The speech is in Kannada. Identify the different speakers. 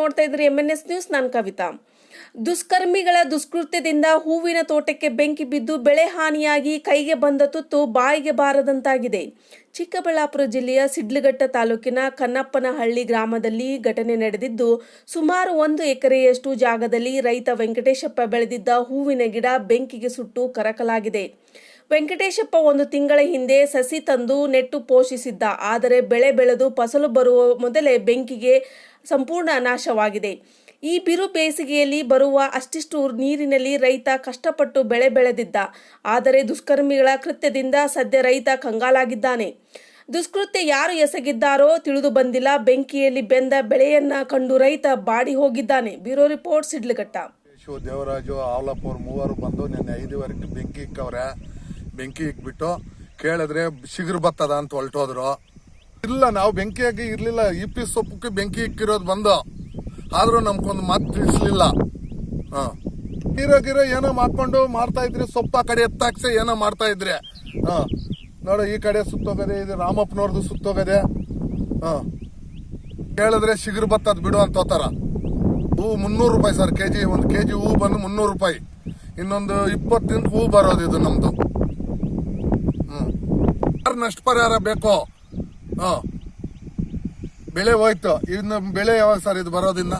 Speaker 1: ನೋಡ್ತಾ ಇದ್ರಿ ಎಂ ಎನ್ ಎಸ್ ನ್ಯೂಸ್ ನಾನು ಕವಿತಾ. ದುಷ್ಕರ್ಮಿಗಳ ದುಷ್ಕೃತ್ಯದಿಂದ ಹೂವಿನ ತೋಟಕ್ಕೆ ಬೆಂಕಿ ಬಿದ್ದು ಬೆಳೆ ಹಾನಿಯಾಗಿ ಕೈಗೆ ಬಂದ ತುತ್ತು ಬಾಯಿಗೆ ಬಾರದಂತಾಗಿದೆ. ಚಿಕ್ಕಬಳ್ಳಾಪುರ ಜಿಲ್ಲೆಯ ಸಿಡ್ಲಘಟ್ಟ ತಾಲೂಕಿನ ಕನ್ನಪ್ಪನಹಳ್ಳಿ ಗ್ರಾಮದಲ್ಲಿ ಘಟನೆ ನಡೆದಿದ್ದು, ಸುಮಾರು ಒಂದು ಎಕರೆಯಷ್ಟು ಜಾಗದಲ್ಲಿ ರೈತ ವೆಂಕಟೇಶಪ್ಪ ಬೆಳೆದಿದ್ದ ಹೂವಿನ ಗಿಡ ಬೆಂಕಿಗೆ ಸುಟ್ಟು ಕರಕಲಾಗಿದೆ. ವೆಂಕಟೇಶಪ್ಪ ಒಂದು ತಿಂಗಳ ಹಿಂದೆ ಸಸಿ ತಂದು ನೆಟ್ಟು ಪೋಷಿಸಿದ್ದ, ಆದರೆ ಬೆಳೆ ಬೆಳೆದು ಫಸಲು ಬರುವ ಮೊದಲೇ ಬೆಂಕಿಗೆ ಸಂಪೂರ್ಣ ನಾಶವಾಗಿದೆ. ಈ ಬಿರು ಬೇಸಿಗೆಯಲ್ಲಿ ಬರುವ ಅಷ್ಟಿಷ್ಟು ನೀರಿನಲ್ಲಿ ರೈತ ಕಷ್ಟಪಟ್ಟು ಬೆಳೆ ಬೆಳೆದಿದ್ದ, ಆದರೆ ದುಷ್ಕರ್ಮಿಗಳ ಕೃತ್ಯದಿಂದ ಸದ್ಯ ರೈತ ಕಂಗಾಲಾಗಿದ್ದಾನೆ. ದುಷ್ಕೃತ್ಯ ಯಾರು ಎಸಗಿದ್ದಾರೋ ತಿಳಿದು ಬಂದಿಲ್ಲ. ಬೆಂಕಿಯಲ್ಲಿ ಬೆಂದ ಬೆಳೆಯನ್ನ ಕಂಡು ರೈತ ಬಾಡಿ ಹೋಗಿದ್ದಾನೆ. Bureau report, Sidlaghatta.
Speaker 2: Devaraju Avalappa ಅವ್ರು ಮೂವರು ಬಂದು ನಿನ್ನೆ ಐದುವರೆಗೆ ಬೆಂಕಿ ಇಕ್ಕವ್ರೆ. ಬೆಂಕಿ ಇಕ್ಬಿಟ್ಟು ಕೇಳಿದ್ರೆ ಶಿಗ್ರು ಬತ್ತದ ಅಂತ ಹೊಲ್ಟೋದ್ರು. ಇಲ್ಲ, ನಾವು ಬೆಂಕಿಯಾಗಿ ಈ ಪಿ ಸೊಪ್ಪಕ್ಕೆ ಬೆಂಕಿ ಇಕ್ಕಿರೋದು ಬಂದು. ಆದರೂ ನಮ್ಗೊಂದು ಮಾತು ತಿಳಿಸ್ಲಿಲ್ಲ. ಹಾಂ. ಹೀರೋ ಗಿರೋ ಏನೋ ಮಾಡ್ಕೊಂಡು ಮಾಡ್ತಾ ಇದ್ರೆ, ಸೊಪ್ಪ ಕಡೆ ಎತ್ತಾಕ್ಸಿ, ಏನೋ ಮಾಡ್ತಾ ಇದ್ರೆ. ಹ. ನೋಡು, ಈ ಕಡೆ ಸುತ್ತೋಗದೆ, ಇದು ರಾಮಪ್ಪನವ್ರದ್ದು ಸುತ್ತೋಗದೆ. ಹ. ಕೇಳಿದ್ರೆ ಶಿಗ್ರು ಬತ್ತದ ಬಿಡು ಅಂತ ಹೋತಾರ. ಹೂ ಮುನ್ನೂರು ರೂಪಾಯಿ ಸರ್, ಕೆಜಿ, ಒಂದು ಕೆಜಿ ಹೂ ಬಂದು ಮುನ್ನೂರು ರೂಪಾಯಿ. ಇನ್ನೊಂದು ಇಪ್ಪತ್ತು ಹೂ ಬರೋದು ಇದು ಯಾರು ನಷ್ಟ ಪರಿಹಾರ ಬೇಕು? ಹ. ಬೆಳೆ ಹೋಯ್ತು. ಇನ್ನು ಬೆಳೆ ಯಾವಾಗ ಸರ್ ಇದು ಬರೋದಿನ್ನ?